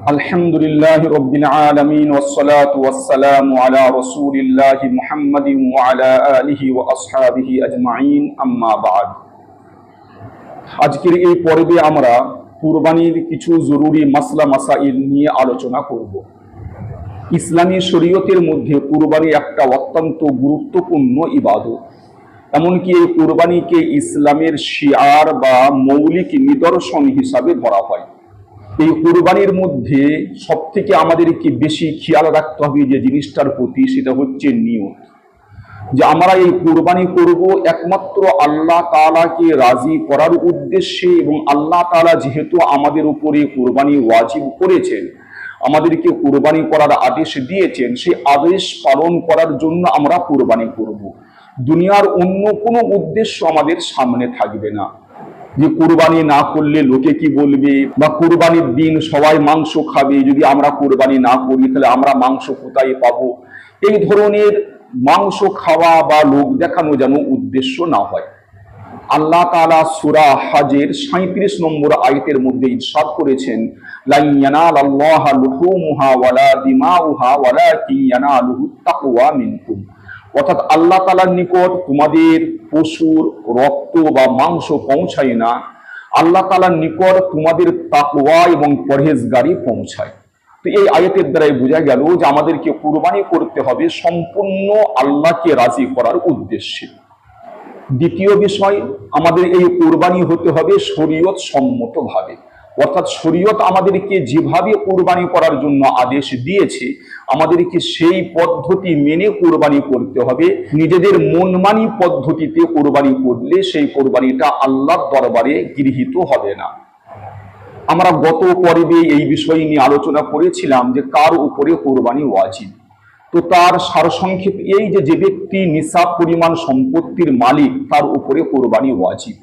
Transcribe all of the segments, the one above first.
الحمد لله رب العالمين والصلاة والسلام على رسول الله محمد وعلى آله وأصحابه أجمعين أما بعد আজকের এই পর্বে আমরা কুরবানির কিছু জরুরি মাসলা মাসাইল নিয়ে আলোচনা করব ইসলামী শরীয়তের মধ্যে কুরবানি একটা অত্যন্ত গুরুত্বপূর্ণ ইবাদত এমনকি এই কুরবানিকে ইসলামের শিয়ার বা মৌলিক নিদর্শন হিসাবে ধরা হয় এই কুরবানির মধ্যে সব থেকে আমাদেরকে বেশি খেয়াল রাখতে হবে যে জিনিসটার প্রতি সেটা হচ্ছে নিয়ত। যে আমরা এই কুরবানি করব একমাত্র আল্লাহ তাআলাকে রাজি করার উদ্দেশ্যে এবং আল্লাহ তালা যেহেতু আমাদের উপরে কুরবানি ওয়াজিব করেছেন, আমাদেরকে কুরবানি করার আদেশ দিয়েছেন, সেই আদেশ পালন করার জন্য আমরা কুরবানি করব। দুনিয়ার অন্য কোনো উদ্দেশ্য আমাদের সামনে থাকবে না। যে কুরবানি না করলে লোকে কি বলবে? বা কুরবানির দিন সবাই মাংস খাবে, যদি আমরা কুরবানি না করি, তাহলে আমরা মাংস কোথায় পাবো? এই ধরনের মাংস খাওয়া বা লোক দেখানো যেন উদ্দেশ্য না হয়। আল্লাহ তাআলা সূরা হাজের 37 নম্বর আয়তের মধ্যে ইরশাদ করেছেন লাই অর্থাৎ আল্লাহ তালার নিকট তোমাদের পশুর রক্ত বা মাংস পৌঁছায় না, আল্লাহ তালার নিকট তোমাদের তাকওয়া এবং পরহেজগারি পৌঁছায়। তো এই আয়াতের দ্বারাই বোঝা গেল যে আমাদেরকে কুরবানি করতে হবে সম্পূর্ণ আল্লাহকে রাজি করার উদ্দেশ্যে। দ্বিতীয় বিষয়, আমাদের এই কোরবানি হতে হবে শরীয়ত সম্মতভাবে অর্থাৎ শরীয়ত আমাদেরকে যেভাবে কোরবানি করার জন্য আদেশ দিয়েছে, আমাদেরকে সেই পদ্ধতি মেনে কোরবানি করতে হবে। নিজেদের মনমানি পদ্ধতিতে কোরবানি করলে সেই কোরবানিটা আল্লাহর দরবারে গৃহীত হবে না। আমরা গত পর্বে এই বিষয় নিয়ে আলোচনা করেছিলাম যে কার উপরে কোরবানি ওয়াজিব। তো তার সারসংক্ষেপ এই যে যে ব্যক্তি নিসাব পরিমাণ সম্পত্তির মালিক, তার উপরে কোরবানি ওয়াজিব।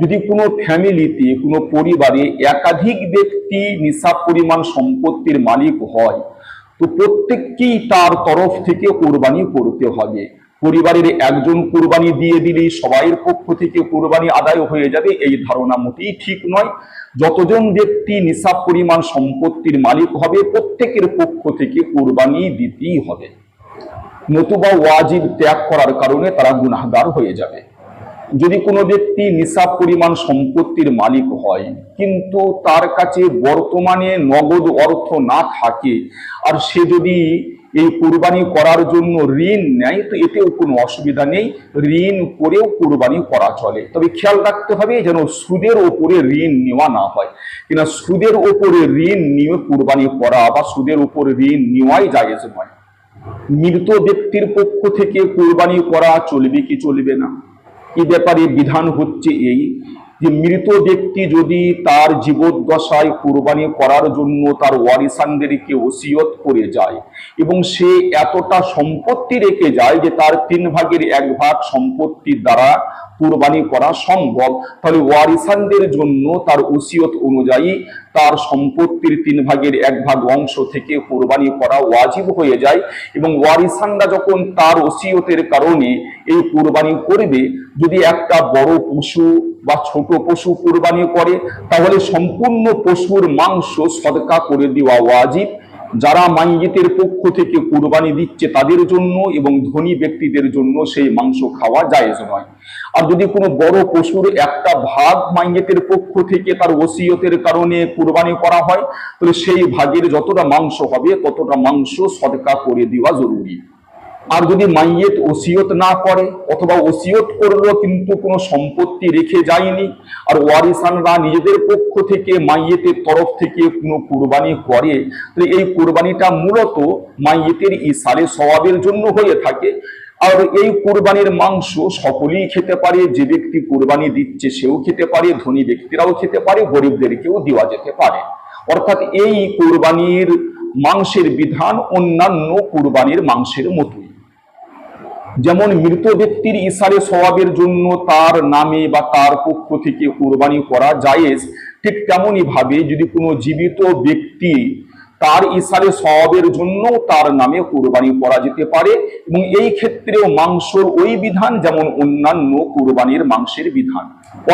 যদি কোনো ফ্যামিলিতে কোনো পরিবারে একাধিক ব্যক্তি নিসাব পরিমাণ সম্পত্তির মালিক হয়, তো প্রত্যেককেই তার তরফ থেকে কোরবানি করতে হবে। পরিবারের একজন কোরবানি দিয়ে দিলেই সবাইয়ের পক্ষ থেকে কোরবানি আদায় হয়ে যাবে, এই ধারণা মোটেই ঠিক নয়। যতজন ব্যক্তি নিসাব পরিমাণ সম্পত্তির মালিক হবে, প্রত্যেকের পক্ষ থেকে কোরবানি দিতেই হবে। নতুবা ওয়াজিব ত্যাগ করার কারণে তারা গুনাহগার হয়ে যাবে। যদি কোনো ব্যক্তি নিসাব পরিমাণ সম্পত্তির মালিক হয়, কিন্তু তার কাছে বর্তমানে নগদ অর্থ না থাকে, আর সে যদি এই কোরবানি করার জন্য ঋণ নেয়, তো এতেও কোনো অসুবিধা নেই। ঋণ করেও কোরবানি করা চলে। তবে খেয়াল রাখতে হবে যেন সুদের ওপরে ঋণ নেওয়া না হয়। কিনা সুদের ওপরে ঋণ নিয়ে কুরবানি করা বা সুদের উপরে ঋণ নেওয়াই জায়েজ নয়। মৃত ব্যক্তির পক্ষ থেকে কোরবানি করা চলবে কি চলবে না? এ ব্যাপারে বিধান হচ্ছে এই? যে মৃত ব্যক্তি যদি তার জীবদ্দশায় কোরবানি করার জন্য তার ওয়ারিসানদেরকে ওসিয়ত করে যায় এবং সে এতটা সম্পত্তি রেখে যায় যে তার তিন ভাগের এক ভাগ সম্পত্তির দ্বারা কোরবানি করা সম্ভব। তাহলে ওয়ারিসানদের জন্য তার ওসিয়ত অনুযায়ী তার সম্পত্তির তিন ভাগের এক ভাগ অংশ থেকে কোরবানি করা ওয়াজিব হয়ে যায় এবং ওয়ারিসানরা যখন তার ওসিয়তের কারণে এই কোরবানি করবে, যদি একটা বড় পশু বা ছোট পশু কোরবানি করে, তাহলে সম্পূর্ণ পশুর মাংস সদকা করে দেওয়া ওয়াজিব। যারা মাঙ্গিতের পক্ষ থেকে কুরবানি দিচ্ছে তাদের জন্য এবং ধনী ব্যক্তিদের জন্য সেই মাংস খাওয়া জায়েজ নয়। আর যদি কোনো বড় পশুর একটা ভাগ মাঙ্গিতের পক্ষ থেকে তার ওসিয়তের কারণে কুরবানি করা হয়, তাহলে সেই ভাগের যতটা মাংস হবে, ততটা মাংস সদকা করে দেওয়া জরুরি। আর যদি মাইয়েত ওসিয়ত না করে, অথবা ওসিয়ত করল কিন্তু কোনো সম্পত্তি রেখে যায়নি, আর ওয়ারিসানরা নিজেদের পক্ষ থেকে মাইয়েতের তরফ থেকে কোনো কোরবানি করে, তাহলে এই কুরবানিটা মূলত মাইয়েতের ইসালে সওয়াবের জন্য হয়ে থাকে। আর এই কোরবানির মাংস সকলেই খেতে পারে, যে ব্যক্তি কোরবানি দিচ্ছে সেও খেতে পারে, ধনী ব্যক্তিরাও খেতে পারে, গরিবদেরকেও দেওয়া যেতে পারে। অর্থাৎ এই কুরবানির মাংসের বিধান অন্যান্য কুরবানির মাংসের মতোই। যেমন মৃত ব্যক্তির ইশারে সওয়াবের জন্য তার নামে বা তার পক্ষ থেকে কোরবানি করা জায়েজ, ঠিক তেমনই ভাবে যদি কোনো জীবিত ব্যক্তি তার ইশারে সওয়াবের জন্য তার নামে কোরবানি করা যেতে পারে এবং এই ক্ষেত্রেও মাংসর ওই বিধান যেমন অন্যান্য কোরবানির মাংসের বিধান,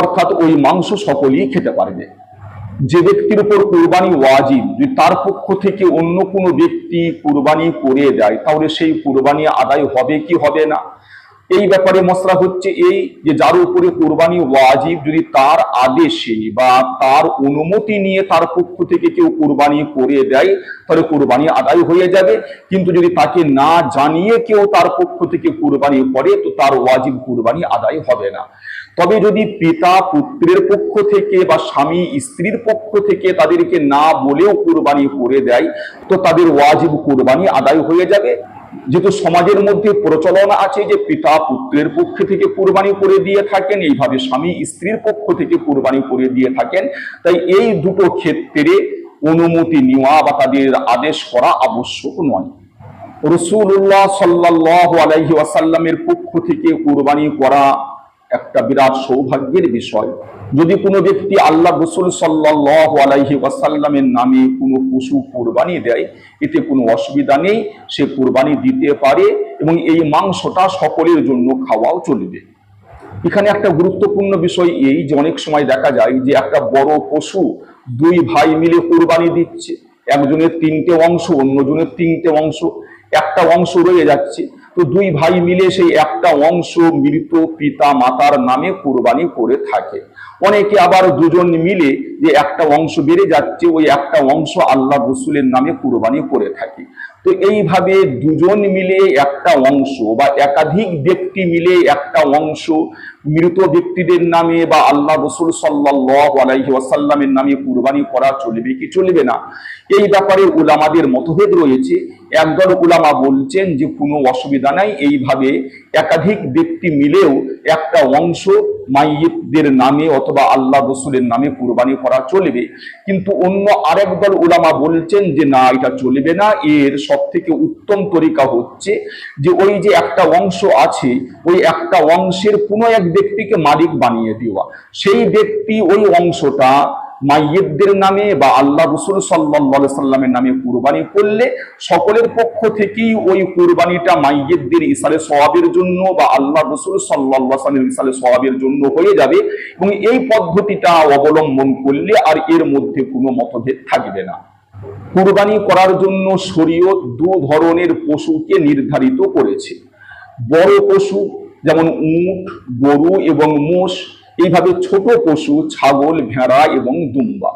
অর্থাৎ ওই মাংস সকলেই খেতে পারবে। যে ব্যক্তির উপর কুরবানি ওয়াজিব, যদি তার পক্ষ থেকে অন্য কোনো ব্যক্তি কোরবানি করে দেয়, তাহলে সেই কোরবানি আদায় হবে কি হবে না? এই ব্যাপারে মশলা হচ্ছে এই যে যার উপরে কোরবানি ওয়াজিব, যদি তার আদেশে বা তার অনুমতি নিয়ে তার পক্ষ থেকে কেউ কোরবানি করে দেয়, তাহলে কোরবানি আদায় হয়ে যাবে। কিন্তু যদি তাকে না জানিয়ে কেউ তার পক্ষ থেকে কোরবানি করে, তো তার ওয়াজিব কোরবানি আদায় হবে না। তবে যদি পিতা পুত্রের পক্ষ থেকে বা স্বামী স্ত্রীর পক্ষ থেকে তাদেরকে না বলেও কোরবানি করে দেয়, তো তাদের ওয়াজিব কোরবানি আদায় হয়ে যাবে। যেহেতু সমাজের মধ্যে প্রচলন আছে যে পিতা পুত্রের পক্ষ থেকে কোরবানি করে দিয়ে থাকেন, এইভাবে স্বামী স্ত্রীর পক্ষ থেকে কোরবানি করে দিয়ে থাকেন। তাই এই দুটো ক্ষেত্রে অনুমতি নেওয়া বা তাদের আদেশ করা আবশ্যক নয়। রসুল্লাহ সাল্লাহ আলাইহি ওয়াসাল্লামের পক্ষ থেকে কোরবানি করা একটা বিরাট সৌভাগ্যের বিষয়। যদি কোনো ব্যক্তি আল্লাহ রসুল সাল্লাহ আলাইহি ওয়াসাল্লামের নামে কোনো পশু কোরবানি দেয়, এতে কোনো অসুবিধা নেই, সে কোরবানি দিতে পারে এবং এই মাংসটা সকলের জন্য খাওয়াও চলবে। এখানে একটা গুরুত্বপূর্ণ বিষয় এই যে অনেক সময় দেখা যায় যে একটা বড় পশু দুই ভাই মিলে কোরবানি দিচ্ছে, একজনের তিনটে অংশ, অন্যজনের তিনটে অংশ, একটা অংশ রয়ে যাচ্ছে। তো দুই ভাই মিলে সেই একটা অংশ মৃত পিতা মাতার নামে কোরবানি করে থাকে। অনেকে আবার দুজন মিলে যে একটা অংশ বেড়ে যাচ্ছে, ওই একটা অংশ আল্লাহ রসুলের নামে কোরবানি করে থাকে। তো এইভাবে দুজন মিলে একটা অংশ বা একাধিক ব্যক্তি মিলে একটা অংশ মৃত ব্যক্তিদের নামে বা আল্লাহ রসুল সাল্লাহ আলাইহি ওয়াসাল্লামের নামে কুরবানি করা চলবে কি চলবে না? এই ব্যাপারে উলামাদের মতভেদ রয়েছে। একদল উলামা বলছেন যে, কোনো অসুবিধা নাই। এইভাবে একাধিক ব্যক্তি মিলেও একটা অংশ মাইয়িতদের নামে অথবা আল্লাহ রসুলের নামে কুরবানি করা চলবে। কিন্তু অন্য আরেক দল উলামা বলছেন যে, না, এটা চলবে না। এর সব থেকে উত্তম তরিকা হচ্ছে যে, ওই যে একটা অংশ আছে, ওই একটা অংশের কোনো এক ব্যক্তিকে মালিক বানিয়ে দেওয়া। সেই ব্যক্তি ওই অংশটা মাইয়েদদের নামে বা আল্লাহ রসুল সাল্লাহ সাল্লামের নামে কুরবানি করলে সকলের পক্ষ থেকেই ওই কুরবানিটা মাইয়েদদের ইসালে সবাবের জন্য বা আল্লাহ রসুল সাল্লাহ সাল্লামের সবাবের জন্য হয়ে যাবে এবং এই পদ্ধতিটা অবলম্বন করলে আর এর মধ্যে কোনো মতভেদ থাকবে না। কুরবানি করার জন্য শরীয়ত দু ধরনের পশুকে নির্ধারিত করেছে। বড় পশু যেমন উট, গরু এবং মোষ এইভাবে ছোট পশু, ছাগল, ভেড়া এবং দুম্বা।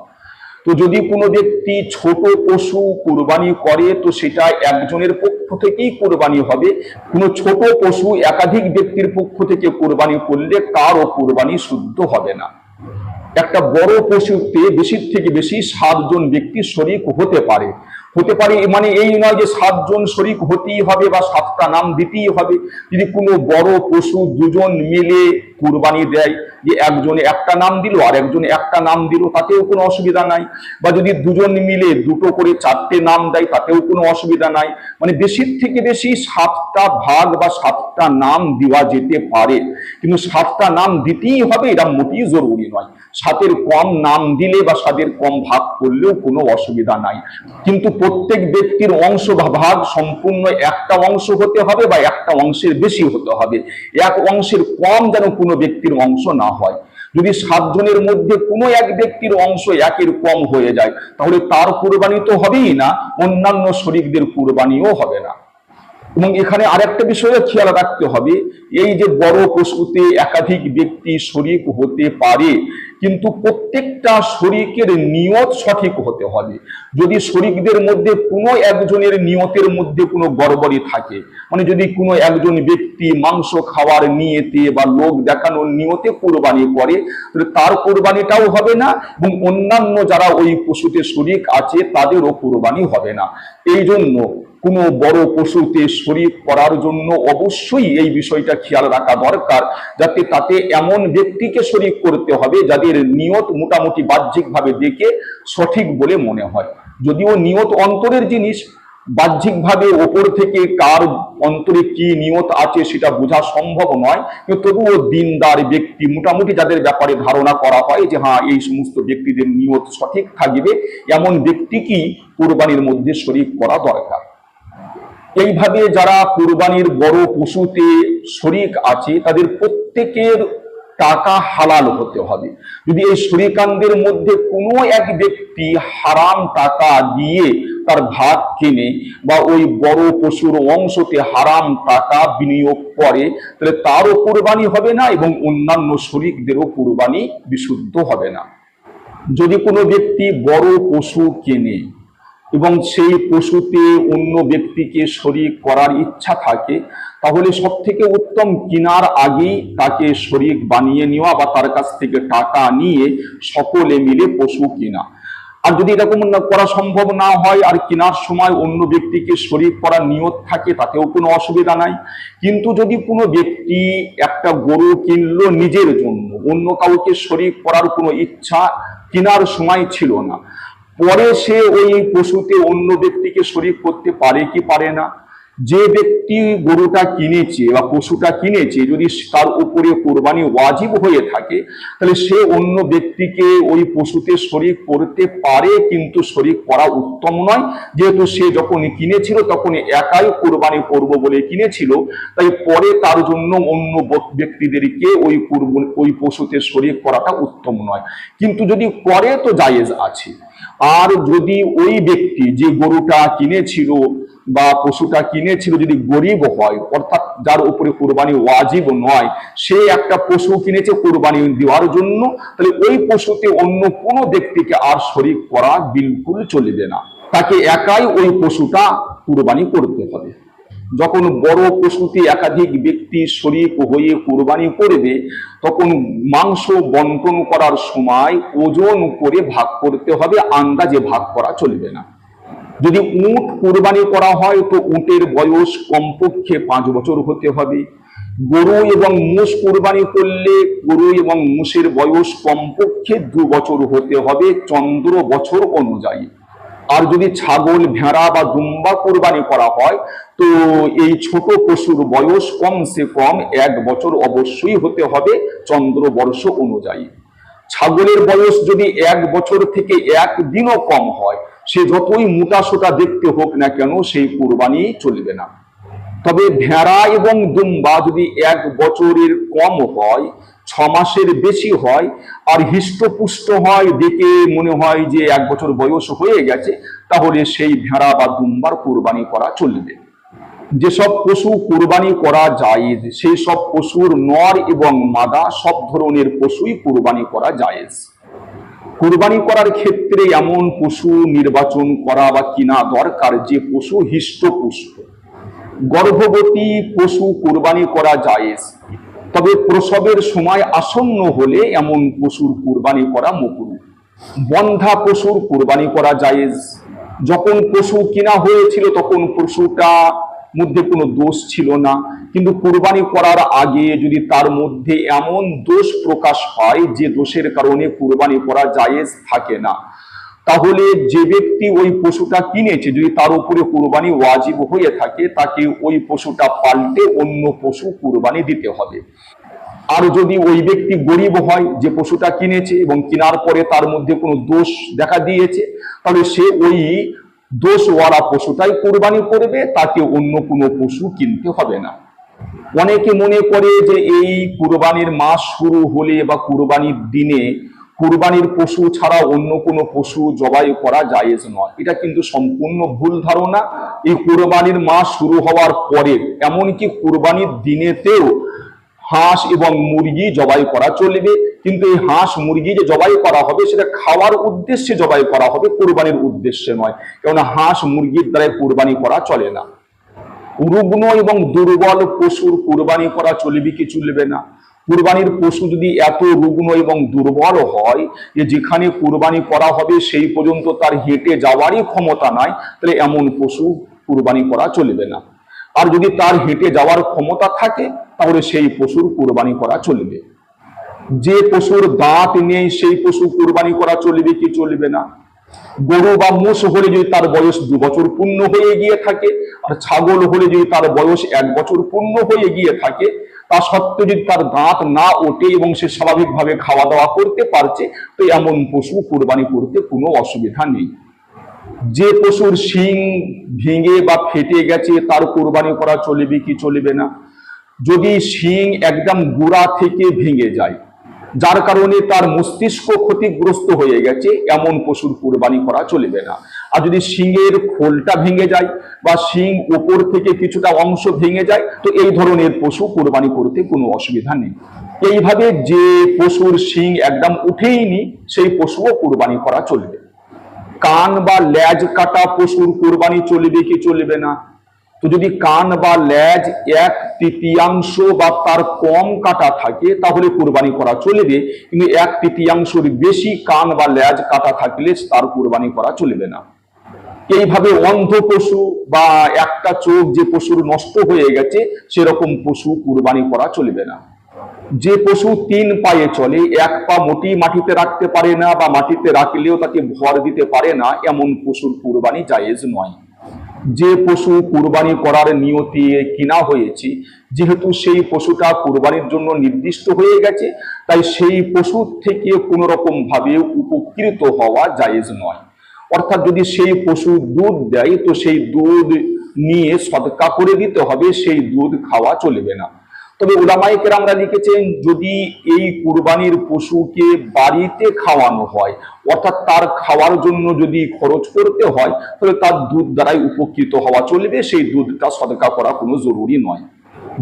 তো যদি কোনো ব্যক্তি ছোট পশু কোরবানি করে, তো সেটা একজনের পক্ষ থেকেই কোরবানি হবে। কোনো ছোট পশু একাধিক ব্যক্তির পক্ষ থেকে কোরবানি করলে কারও কোরবানি শুদ্ধ হবে না। একটা বড় পশুতে বেশির থেকে বেশি সাতজন ব্যক্তি শরিক হতে পারে। হতে পারে মানে এই নয় যে সাতজন শরিক হতেই হবে বা সাতটা নাম দিতেই হবে। যদি কোনো বড় পশু দুজন মিলে কুরবানি দেয়, যে একজনে একটা নাম দিল আর একজনে একটা নাম দিল, তাতেও কোনো অসুবিধা নাই। বা যদি দুজন মিলে দুটো করে চারটে নাম দেয়, তাতেও কোনো অসুবিধা নাই। মানে বেশির থেকে বেশি সাতটা ভাগ বা সাতটা নাম দেওয়া যেতে পারে। কিন্তু সাতটা নাম দিতেই হবে, এটা মোটেই জরুরি নয়। সাতের কম নাম দিলে বা সাতের কম ভাগ করলেও কোনো অসুবিধা নাই। কিন্তু প্রত্যেক ব্যক্তির অংশ বা ভাগ সম্পূর্ণ একটা অংশ হতে হবে বা একটা অংশের বেশি হতে হবে। এক অংশের কম যেন কোনো ব্যক্তির অংশ না হয়। যদি সাতজনের মধ্যে কোনো এক ব্যক্তির অংশ একের কম হয়ে যায়, তাহলে তার কোরবানি তো হবেই না, অন্যান্য শরিকদের কোরবানিও হবে না। এবং এখানে আরেকটা বিষয়ে খেয়াল রাখতে হবে, এই যে বড় পশুতে একাধিক ব্যক্তি শরিক হতে পারে, কিন্তু প্রত্যেকটা শরিকের নিয়ত সঠিক হতে হবে। যদি শরিকদের মধ্যে কোনো একজনের নিয়তের মধ্যে কোনো গড়বড়ি থাকে মানে যদি কোনো একজন ব্যক্তি মাংস খাওয়ার নিয়েতে বা লোক দেখানোর নিয়তে কোরবানি করে, তাহলে তার কোরবানিটাও হবে না এবং অন্যান্য যারা ওই পশুতে শরিক আছে, তাদেরও কোরবানি হবে না। এই জন্য কোনো বড় পশুতে শরীর করার জন্য অবশ্যই এই বিষয়টা খেয়াল রাখা দরকার, যাতে তাতে এমন ব্যক্তিকে শরীর করতে হবে যাদের নিয়ত মোটামুটি বাহ্যিকভাবে দেখে সঠিক বলে মনে হয়। যদিও নিয়ত অন্তরের জিনিস, বাহ্যিকভাবে ওপর থেকে কার অন্তরে কি নিয়ত আছে সেটা বোঝা সম্ভব নয়, কিন্তু তবুও দিনদার ব্যক্তি মোটামুটি যাদের ব্যাপারে ধারণা করা হয় যে হ্যাঁ এই সমস্ত ব্যক্তিদের নিয়ত সঠিক থাকবে, এমন ব্যক্তিকেই কোরবানির মধ্যে শরীর করা দরকার। এইভাবে যারা কুরবানির বড় পশুতে শরিক আছে, তাদের প্রত্যেকের টাকা হালাল হতে হবে। যদি এই শরিকানদের মধ্যে কোনো এক ব্যক্তি হারাম টাকা দিয়ে তার ভাত কিনে বা ওই বড় পশুর অংশতে হারাম টাকা বিনিয়োগ করে, তাহলে তারও কোরবানি হবে না এবং অন্যান্য শরিকদেরও কোরবানি বিশুদ্ধ হবে না। যদি কোনো ব্যক্তি বড় পশু কেনে এবং সেই পশুতে অন্য ব্যক্তিকে শরিক করার ইচ্ছা থাকে, তাহলে সব থেকে উত্তম কিনার আগেই তাকে শরিক বানিয়ে নেওয়া বা তার কাছ থেকে টাকা নিয়ে সকলে মিলে পশু কিনা। আর যদি এরকম করা সম্ভব না হয়, আর কেনার সময় অন্য ব্যক্তিকে শরিক করার নিয়ত থাকে, তাতেও কোনো অসুবিধা নাই। কিন্তু যদি কোনো ব্যক্তি একটা গরু কিনলো নিজের জন্য, অন্য কাউকে শরিক করার কোনো ইচ্ছা কেনার সময় ছিল না পরে সে ওই পশুতে অন্য ব্যক্তিকে শরিক করতে পারে কি পারে না? যে ব্যক্তি গরুটা কিনেছে বা পশুটা কিনেছে, যদি তার উপরে কোরবানি ওয়াজিব হয়ে থাকে, তাহলে সে অন্য ব্যক্তিকে ওই পশুতে শরিক করতে পারে, কিন্তু শরিক করা উত্তম নয়। যেহেতু সে যখন কিনেছিল, তখন একাই কোরবানি করব বলে কিনেছিল, তাই পরে তার জন্য অন্য ব্যক্তিদেরকে ওই ওই পশুতে শরিক করাটা উত্তম নয়। কিন্তু যদি করে তো জায়েজ আছে। আর যদি ওই ব্যক্তি যে গরুটা কিনেছিল বা পশুটা কিনেছিল যদি গরিব হয়, অর্থাৎ যার উপরে কোরবানি ওয়াজিব নয়, সে একটা পশু কিনেছে কোরবানি দেওয়ার জন্য, তাহলে ওই পশুতে অন্য কোনো ব্যক্তিকে আর শরিক করা বিলকুল চলবে না। তাকে একাই ওই পশুটা কোরবানি করতে হবে। যখন বড় পশুতে একাধিক ব্যক্তি শরিক হয়ে কোরবানি করবে, তখন মাংস বন্টন করার সময় ওজন করে ভাগ করতে হবে, আন্দাজে ভাগ করা চলবে না। যদি উট কোরবানি করা হয়, তো উটের বয়স কমপক্ষে পাঁচ বছর হতে হবে। গরু এবং মোষ কোরবানি করলে গরু এবং মোষের বয়স কমপক্ষে দু বছর হতে হবে চন্দ্র বছর অনুযায়ী। আর যদি ছাগল, ভেড়া বা দুম্বা কোরবানি করা হয়, তো এই ছোট পশুর বয়স কমসে কম এক বছর অবশ্যই হতে হবে চন্দ্র বর্ষ অনুযায়ী। ছাগলের বয়স যদি এক বছর থেকে এক দিনও কম হয় সে যতই মোটা সোটা দেখতে হোক না কেন সেই কোরবানি চলবে না। তবে ভেড়া এবং দুম্বা যদি এক বছরের কম হয়, ছ মাসের বেশি হয়, আর হৃষ্টপুষ্ট হয়, দেখে মনে হয় যে এক বছর বয়স হয়ে গেছে, তাহলে সেই ভেড়া বা দুম্বার কোরবানি করা চলবে। যেসব পশু কোরবানি করা জায়েজ সেই সব পশুর নর এবং মাদা সব ধরনের পশুই কোরবানি করা জায়েজ কোরবানি করার ক্ষেত্রে এমন পশু নির্বাচন করা বা কিনা দরকার যে পশু হৃষ্টপুষ্ট। গর্ভবতী পশু কোরবানি করা জায়েজ। তবে প্রসবের সময় আসন্ন হলে এমন পশুর কোরবানি করা মকুরু বন্ধা পশুর কোরবানি করা জায়েজ। যখন পশু কিনা হয়েছিল তখন পশুটা মধ্যে কোনো দোষ ছিল না। কিন্তু কোরবানি করার আগে যদি তার মধ্যে এমন দোষ প্রকাশ হয় যে দোষের কারণে কোরবানি করা জায়েজ থাকে না, তাহলে যে ব্যক্তি ওই পশুটা কিনেছে, যদি তার উপরে কোরবানি ওয়াজিব হয়ে থাকে, তাকে ওই পশুটা পাল্টে অন্য পশু কোরবানি দিতে হবে। আর যদি ওই ব্যক্তি গরিব হয়, যে পশুটা কিনেছে এবং কেনার পরে তার মধ্যে কোনো দোষ দেখা দিয়েছে, তাহলে সে ওই দোষওয়ালা পশুটাই কোরবানি করবে, তাকে অন্য কোনো পশু কিনতে হবে না। অনেকে মনে করে যে এই কুরবানির মাস শুরু হলে বা কুরবানির দিনে কুরবানির পশু ছাড়া অন্য কোনো পশু জবাই করা জায়েজ নয়। এটা কিন্তু সম্পূর্ণ ভুল ধারণা। এই কুরবানির মাস শুরু হওয়ার পরে এমনকি কুরবানির দিনেতেও হাঁস এবং মুরগি জবাই করা চলবে। কিন্তু এই হাঁস মুরগি যে জবাই করা হবে, সেটা খাওয়ার উদ্দেশ্যে জবাই করা হবে, কোরবানির উদ্দেশ্যে নয়। কেননা হাঁস মুরগির দ্বারা কোরবানি করা চলে না। রুগ্ন এবং দুর্বল পশুর কোরবানি করা চলবে কি চলবে না? কুরবানির পশু যদি এত রুগ্ন এবং দুর্বল হয়, যে যেখানে কুরবানি করা হবে, সেই পর্যন্ত তার হেঁটে যাওয়ারই ক্ষমতা নাই, তাহলে এমন পশু কুরবানি করা চলবে না। আর যদি তার হেঁটে যাওয়ার ক্ষমতা থাকে, তাহলে সেই পশুর কুরবানি করা চলবে। যে পশুর দাঁত নেই সেই পশু কুরবানি করা চলবে কি চলবে না? গরু বা মোষ হলে যদি তার বয়স দু বছর পূর্ণ হয়ে গিয়ে থাকে, আর ছাগল হলে যদি তার বয়স এক বছর পূর্ণ হয়ে গিয়ে থাকে, তা সত্ত্বেও যদি তার দাঁত না ওঠে এবং সে স্বাভাবিকভাবে খাওয়া দাওয়া করতে পারছে, তো এমন পশু কোরবানি করতে কোনো অসুবিধা নেই। যে পশুর শিং ভেঙে বা ফেটে গেছে, তার কোরবানি করা চলবে কি চলবে না? যদি শিং একদম গোড়া থেকে ভেঙে যায় যার কারণে তার মস্তিষ্ক ক্ষতিগ্রস্ত হয়ে গেছে, এমন পশুর কোরবানি করা চলবে না। আর যদি শিংয়ের খোলটা ভেঙে যায় বা শিং ওপর থেকে কিছুটা অংশ ভেঙে যায়, তো এই ধরনের পশু কোরবানি করতে কোনো অসুবিধা নেই। এইভাবে যে পশুর শিং একদম উঠেইনি সেই পশুও কোরবানি করা চলবে। কান বা ল্যাজ কাটা পশুর কোরবানি চলবে কি চলবে না? তো যদি কান বা ল্যাজ এক তৃতীয়াংশ বা তার কম কাটা থাকে, তাহলে কোরবানি করা চলবে। কিন্তু এক তৃতীয়াংশের বেশি কান বা ল্যাজ কাটা থাকলে তার কোরবানি করা চলবে না। এইভাবে অন্ধ পশু বা একটা চোখ যে পশুর নষ্ট হয়ে গেছে, সেরকম পশু কুরবানি করা চলবে না। যে পশু তিন পায়ে চলে, এক পা মোটি মাটিতে রাখতে পারে না বা মাটিতে রাখলেও তাকে ভর দিতে পারে না, এমন পশুর কুরবানি জায়েজ নয়। যে পশু কুরবানি করার নিয়তি কিনা হয়েছে, যেহেতু সেই পশুটা কুরবানির জন্য নির্দিষ্ট হয়ে গেছে, তাই সেই পশু থেকে কোনো রকম ভাবে উপকৃত হওয়া জায়েজ নয়। অর্থাৎ যদি সেই পশু দুধ দেয়, তো সেই দুধ নিয়ে সদকা করে দিতে হবে, সেই দুধ খাওয়া চলবে না। তবে ওলামাইকের আমরা লিখেছেন, যদি এই কুরবানির পশুকে বাড়িতে খাওয়ানো হয়, অর্থাৎ তার খাওয়ার জন্য যদি খরচ করতে হয়, তাহলে তার দুধ দ্বারাই উপকৃত হওয়া চলবে, সেই দুধটা সদকা করা কোনো জরুরি নয়।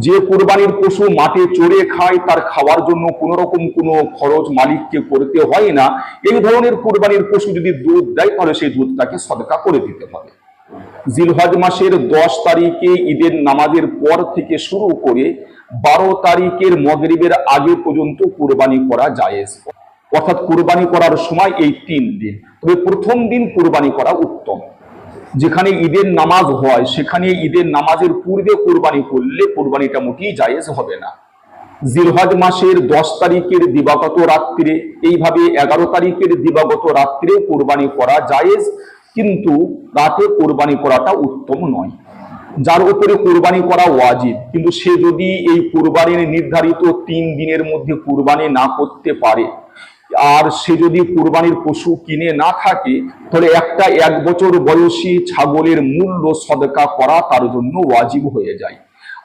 যে কোরবানির পশু মাঠে চড়ে খায়, তার খাওয়ার জন্য কোনো রকম কোনো খরচ মালিককে করতে হয় না। এই ধরনের কোরবানির পশু যদি দুধ দেয়, তাহলে সেই দুধটাকে সদকা করে দিতে হবে। জিলহজ মাসের দশ তারিখে ঈদের নামাজের পর থেকে শুরু করে বারো তারিখের মগরিবের আগে পর্যন্ত কোরবানি করা জায়েজ। অর্থাৎ কোরবানি করার সময় এই তিন দিন। তবে প্রথম দিন কোরবানি করা উত্তম। যেখানে ঈদের নামাজ হয়, সেখানে ঈদের নামাজের পূর্বে কোরবানি করলে কোরবানিটা মোটেই জায়েজ হবে না। জিলহজ মাসের দশ তারিখের দিবাগত রাত্রে, এইভাবে এগারো তারিখের দিবাগত রাত্রে কোরবানি করা জায়েজ। কিন্তু রাতে কোরবানি করাটা উত্তম নয়। যার উপরে কোরবানি করা ওয়াজিব, কিন্তু সে যদি এই কোরবানির নির্ধারিত তিন দিনের মধ্যে কোরবানি না করতে পারে, আর সে যদি কোরবানির পশু কিনে না থাকে, তাহলে একটা এক বছর বয়সী ছাগলের মূল্য সদকা করা তার জন্য ওয়াজিব হয়ে যায়।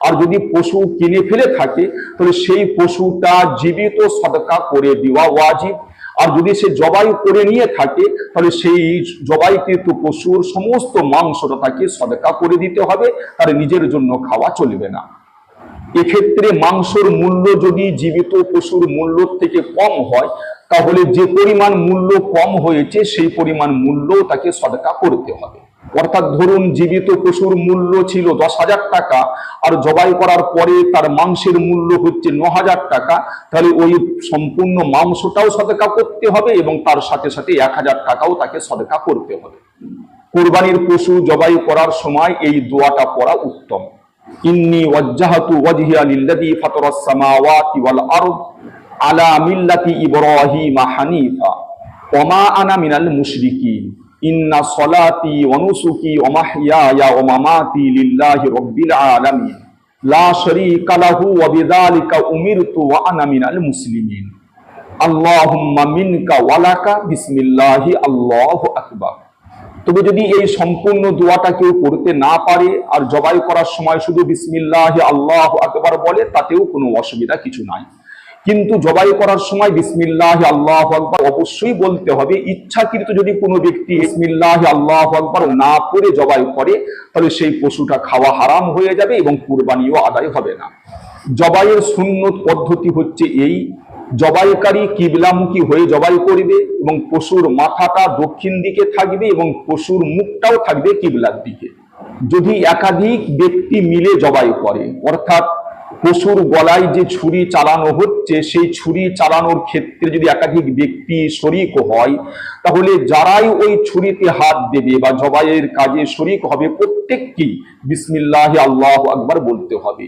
আর যদি পশু কিনে ফেলে থাকে, তাহলে সেই পশুটা জীবিত সদকা করে দেওয়া ওয়াজিব। আর যদি সে জবাই করে নিয়ে থাকে, তাহলে সেই জবাইকৃত পশুর সমস্ত মাংসটা তাকে সদকা করে দিতে হবে তার নিজের জন্য খাওয়া চলবে না। এক্ষেত্রে মাংসর মূল্য যদি জীবিত পশুর মূল্য থেকে কম হয়, তাহলে যে পরিমাণ মূল্য কম হয়েছে, সেই পরিমাণ মূল্য তাকে সদকা করতে হবে। অর্থাৎ ধরুন জীবিত পশুর মূল্য ছিল দশ হাজার টাকা, আর জবাই করার পরে তার মাংসের মূল্য হচ্ছে ন হাজার টাকা, তাহলে ওই সম্পূর্ণ মাংসটাও সদকা করতে হবে এবং তার সাথে সাথে এক হাজার টাকাও তাকে সদকা করতে হবে। কোরবানির পশু জবাই করার সময় এই দোয়াটা পড়া উত্তম। ইন্নি ওয়াজ্জাহাতু ওয়াজহিয়া ফাতারাস সামাওয়াতি ওয়াল আরদ আলা মিল্লাতি ইব্রাহিম হানিফা, ওয়া মা আনা মিনাল মুশরিকিন। ইন্না সলাতি ওয়া নুসুকি ওয়া মাহইয়ায়া ওয়া মামাতি লিল্লাহি রাব্বিল আলামিন। লা শারীকা লাহু ওয়া বিযালিকা উমিরতু ওয়া আনা মিনাল মুসলিমিন। আল্লাহুম্মা মিনকা ওয়ালাকা বিসমিল্লাহি, আল্লাহু আকবার। তবে যদি এই সম্পূর্ণ দোয়াটা কেউ করতে না পারে আর জবাই করার সময় শুধু বিসমিল্লাহ, আল্লাহ আকবার বলে, তাতেও কোনো অসুবিধা কিছু নাই। কিন্তু জবাই করার সময় বিসমিল্লাহ আল্লাহ আকবার অবশ্যই বলতে হবে, ইচ্ছাকৃত যদি কোনো ব্যক্তি বিসমিল্লাহ আল্লাহ আকবার না পড়ে জবাই করে, তাহলে সেই পশুটা খাওয়া হারাম হয়ে যাবে এবং কুরবানিও আদায় হবে না। জবাইয়ের সুন্নত পদ্ধতি হচ্ছে এই, জবাইকারী কিবলামুখী হয়ে জবাই করবে এবং পশুর মাথাটা দক্ষিণ দিকে থাকবে এবং পশুর মুখটাও থাকবে কিবলার দিকে। যদি একাধিক ব্যক্তি মিলে জবাই করে, অর্থাৎ পশুর গলায় যে ছুরি চালানো হচ্ছে, সেই ছুরি চালানোর ক্ষেত্রে যদি একাধিক ব্যক্তি শরিক হয়, তাহলে যারাই ওই ছুরিতে হাত দেবে বা জবাইয়ের কাজে শরিক হবে প্রত্যেকটি বিসমিল্লাহ আল্লাহ আকবার বলতে হবে।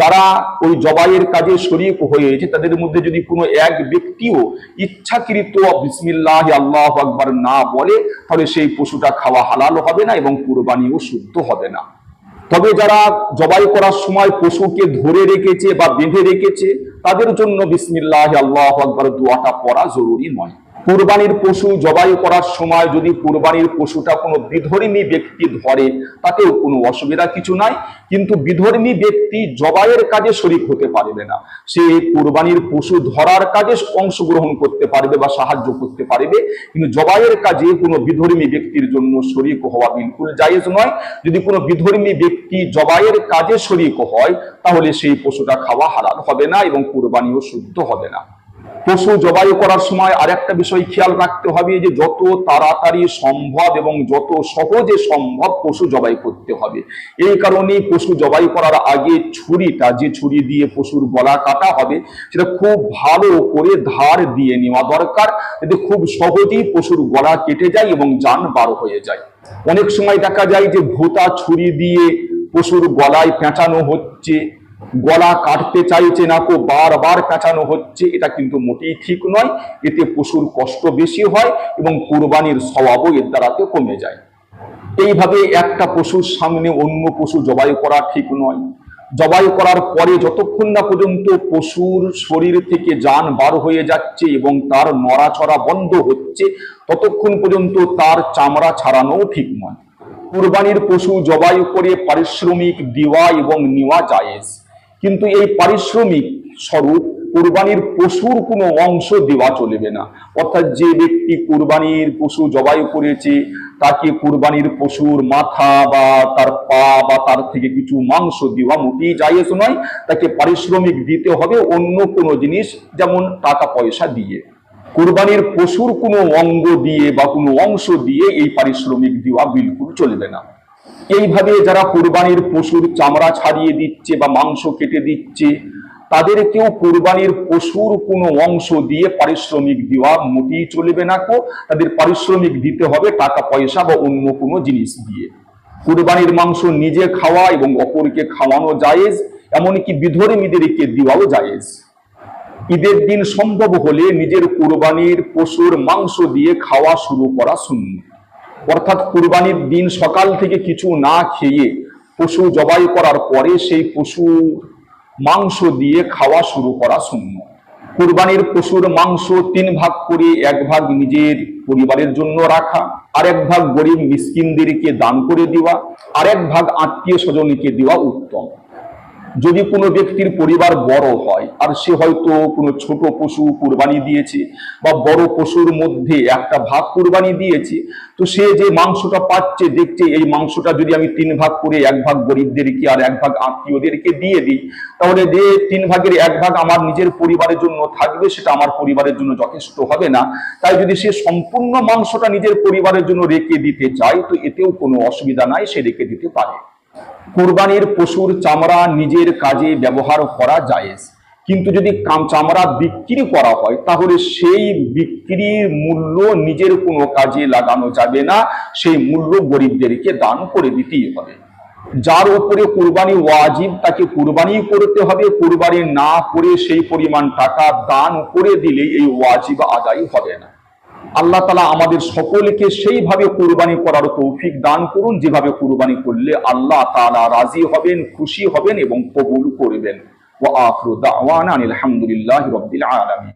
যারা ওই জবাইয়ের কাজে শরিক হয়েছে, তাদের মধ্যে যদি কোনো এক ব্যক্তিও ইচ্ছাকৃত বিসমিল্লাহ আল্লাহ আকবার না বলে, তাহলে সেই পশুটা খাওয়া হালাল হবে না এবং কুরবানিও শুদ্ধ হবে না। তবে যারা জবাই করার সময় পশুকে ধরে রেখেছে বা বেঁধে রেখেছে, তাদের জন্য বিসমিল্লাহ আল্লাহ আকবর দোয়াটা পড়া জরুরি নয়। কুরবানির পশু জবাই করার সময় যদি কুরবানির পশুটা কোনো বিধর্মী ব্যক্তি ধরে, তাতেও কোনো অসুবিধা কিছু নাই। কিন্তু বিধর্মী ব্যক্তি জবাইয়ের কাজে শরিক হতে পারবে না। সে কুরবানির পশু ধরার কাজে অংশগ্রহণ করতে পারবে বা সাহায্য করতে পারবে। কিন্তু জবাইয়ের কাজে কোনো বিধর্মী ব্যক্তির জন্য শরিক হওয়া বিলকুল জায়েজ নয়। যদি কোনো বিধর্মী ব্যক্তি জবাইয়ের কাজে শরিক হয়, তাহলে সেই পশুটা খাওয়া হালাল হবে না এবং কুরবানিও শুদ্ধ হবে না। পশু জবাই করার সময় আরেকটা বিষয় খেয়াল রাখতে হবে যে যত তাড়াতাড়ি সম্ভব এবং যত সহজে সম্ভব পশু জবাই করতে হবে। এই কারণে পশু জবাই করার আগে ছুরিটা, যে ছুরি দিয়ে পশুর গলা কাটা হবে, সেটা খুব ভালো করে ধার দিয়ে নেওয়া দরকার। যাতে খুব সহজেই পশুর গলা কেটে যায় এবং যান বারো হয়ে যায়। অনেক সময় দেখা যায় যে ভূতা, ছুরি দিয়ে পশুর গলায় পেঁচানো হচ্ছে গলা কাটতে চাইছে না কো, বারবার পেঁচানো হচ্ছে, এটা কিন্তু মোটেই ঠিক নয়। এতে পশুর কষ্ট বেশি হয় এবং কুরবানির স্বভাবও এর দ্বারাতে কমে যায়। এইভাবে একটা পশুর সামনে অন্য পশু জবাই করা ঠিক নয়। জবাই করার পরে যতক্ষণ না পর্যন্ত পশুর শরীর থেকে যান বার হয়ে যাচ্ছে এবং তার নড়াচড়া বন্ধ হচ্ছে, ততক্ষণ পর্যন্ত তার চামড়া ছাড়ানোও ঠিক নয়। কুরবানির পশু জবাই করে পারিশ্রমিক দেওয়া এবং নেওয়া জায়েজ। কিন্তু এই পারিশ্রমিক স্বরূপ কোরবানির পশুর কোনো অংশ দেওয়া চলবে না। অর্থাৎ যে ব্যক্তি কুরবানির পশু জবাই করেছে, তাকে কোরবানির পশুর মাথা বা তার পা বা তার থেকে কিছু মাংস দেওয়া মোটেই জায়েজ নয়, তাকে পারিশ্রমিক দিতে হবে অন্য কোনো জিনিস, যেমন টাকা পয়সা দিয়ে। কোরবানির পশুর কোনো অঙ্গ দিয়ে বা কোনো অংশ দিয়ে এই পারিশ্রমিক দেওয়া বিলকুল চলবে না। এইভাবে যারা কুরবানির পশুর চামড়া ছাড়িয়ে দিচ্ছে বা মাংস কেটে দিচ্ছে তাদেরকেও কুরবানির পশুর কোনো অংশ দিয়ে পারিশ্রমিক দেওয়া মোটেই চলবে না কো। তাদের পারিশ্রমিক দিতে হবে টাকা, পয়সা বা অন্য কোনো জিনিস দিয়ে। কুরবানির মাংস নিজে খাওয়া এবং অপরকে খাওয়ানো জায়েজ, এমনকি বিধর্মীদেরকে দেওয়াও জায়েজ। ঈদের দিন সম্ভব হলে নিজের কোরবানির পশুর মাংস দিয়ে খাওয়া শুরু করা শূন্য অর্থাৎ কুরবানির দিন সকাল থেকে কিছু না খেয়ে পশু জবাই করার পরে সেই পশু মাংস দিয়ে খাওয়া শুরু করা শূন্য। কুরবানির পশুর মাংস তিন ভাগ করে এক ভাগ নিজের পরিবারের জন্য রাখা আরেক ভাগ গরিব মিসকিনদেরকে দান করে দেওয়া আরেক ভাগ আত্মীয় স্বজনকে দেওয়া উত্তম। যদি কোনো ব্যক্তির পরিবার বড় হয়, আর সে হয়তো কোনো ছোট পশু কুরবানি দিয়েছে বা বড় পশুর মধ্যে একটা ভাগ কুরবানি দিয়েছে, তো সে যে মাংসটা পাচ্ছে, দেখছে এই মাংসটা যদি আমি তিন ভাগ করে এক ভাগ গরিবদেরকে আর এক ভাগ আত্মীয়দেরকে দিয়ে দিই, তাহলে যে তিন ভাগের এক ভাগ আমার নিজের পরিবারের জন্য থাকবে, সেটা আমার পরিবারের জন্য যথেষ্ট হবে না। তাই যদি সে সম্পূর্ণ মাংসটা নিজের পরিবারের জন্য রেখে দিতে চায়, তো এতেও কোনো অসুবিধা নাই, সে রেখে দিতে পারে। কুরবানির পশুর চামড়া নিজের কাজে ব্যবহার করা জায়েজ। কিন্তু যদি চামড়া বিক্রি করা হয়, তাহলে সেই বিক্রির মূল্য নিজের কোনো কাজে লাগানো যাবে না। সেই মূল্য গরিবদেরকে দান করে দিতেই হবে। যার উপরে কুরবানি ওয়াজিব, তাকে কুরবানি করতে হবে। কুরবানি না করে সেই পরিমাণ টাকা দান করে দিলে এই ওয়াজিব আদায় হবে না। আল্লাহ তালা আমাদের সকলকে সেইভাবে কুরবানি করার তৌফিক দান করুন। যেভাবে কুরবানি করলে আল্লাহ তালা রাজি হবেন, খুশি হবেন এবং কবুল করবেন। ও আফরুদ্দা আওয়ান আলহামদুলিল্লাহ রবিল আলমী